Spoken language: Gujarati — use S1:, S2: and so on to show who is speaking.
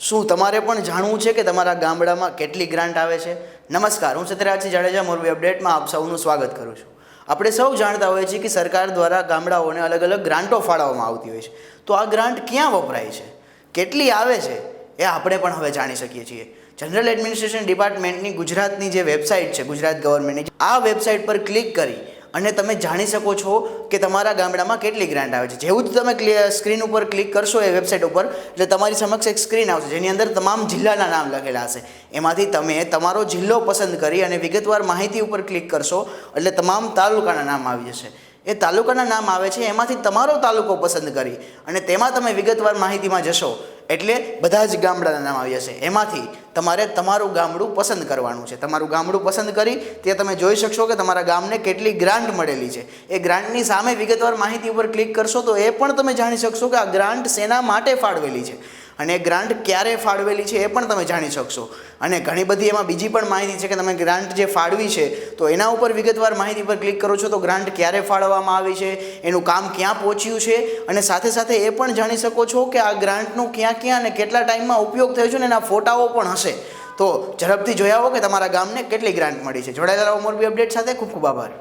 S1: શું તમારે પણ જાણવું છે કે તમારા ગામડામાં કેટલી ગ્રાન્ટ આવે છે? નમસ્કાર, હું સત્યરાજસિંહ જાડેજા, મોરબી અપડેટમાં આપ સૌનું સ્વાગત કરું છું. આપણે સૌ જાણતા હોઈએ છીએ કે સરકાર દ્વારા ગામડાઓને અલગ અલગ ગ્રાન્ટો ફાળવવામાં આવતી હોય છે. તો આ ગ્રાન્ટ ક્યાં વપરાય છે? કેટલી આવે છે? એ આપણે પણ હવે જાણી શકીએ છીએ. જનરલ એડમિનિસ્ટ્રેશન ડિપાર્ટમેન્ટની ગુજરાતની જે વેબસાઇટ છે, ગુજરાત ગવર્મેન્ટની આ વેબસાઇટ પર ક્લિક કરી અને તમે જાણી શકો છો કે તમારા ગામડામાં કેટલી ગ્રાન્ટ આવે છે. જેવું જ તમે સ્ક્રીન ઉપર ક્લિક કરશો એ વેબસાઇટ ઉપર, એટલે તમારી સમક્ષ એક સ્ક્રીન આવશે, જેની અંદર તમામ જિલ્લાના નામ લખેલા હશે. એમાંથી તમે તમારો જિલ્લો પસંદ કરી અને વિગતવાર માહિતી ઉપર ક્લિક કરશો, એટલે તમામ તાલુકાના નામ આવી જશે. એ તાલુકાના નામ આવે છે, એમાંથી તમારો તાલુકો પસંદ કરી અને તેમાં તમે વિગતવાર માહિતીમાં જશો એટલે બધા જ ગામડાના નામ આવ્યા છે. એમાંથી તમારે તમારું ગામડું પસંદ કરવાનું છે. તમારું ગામડું પસંદ કરી તે તમે જોઈ શકશો કે તમારા ગામને કેટલી ગ્રાન્ટ મળેલી છે. એ ગ્રાન્ટની સામે વિગતવાર માહિતી ઉપર ક્લિક કરશો તો એ પણ તમે જાણી શકશો કે આ ગ્રાન્ટ શેના માટે ફાળવેલી છે. અને એ ગ્રાન્ટ ક્યારે ફાળવેલી છે એ પણ તમે જાણી શકશો. અને ઘણી બધી એમાં બીજી પણ માહિતી છે કે તમે ગ્રાન્ટ જે ફાળવી છે, તો એના ઉપર વિગતવાર માહિતી પર ક્લિક કરો છો તો ગ્રાન્ટ ક્યારે ફાળવવામાં આવી છે, એનું કામ ક્યાં પહોંચ્યું છે, અને સાથે સાથે એ પણ જાણી શકો છો કે આ ગ્રાન્ટનો ક્યાં ક્યાં અને કેટલા ટાઈમમાં ઉપયોગ થયો છે ને એના ફોટાઓ પણ હશે. તો ઝડપથી જોયા હો કે તમારા ગામને કેટલી ગ્રાન્ટ મળી છે. જોડાયેલા મોરબી અપડેટ સાથે ખૂબ ખૂબ આભાર.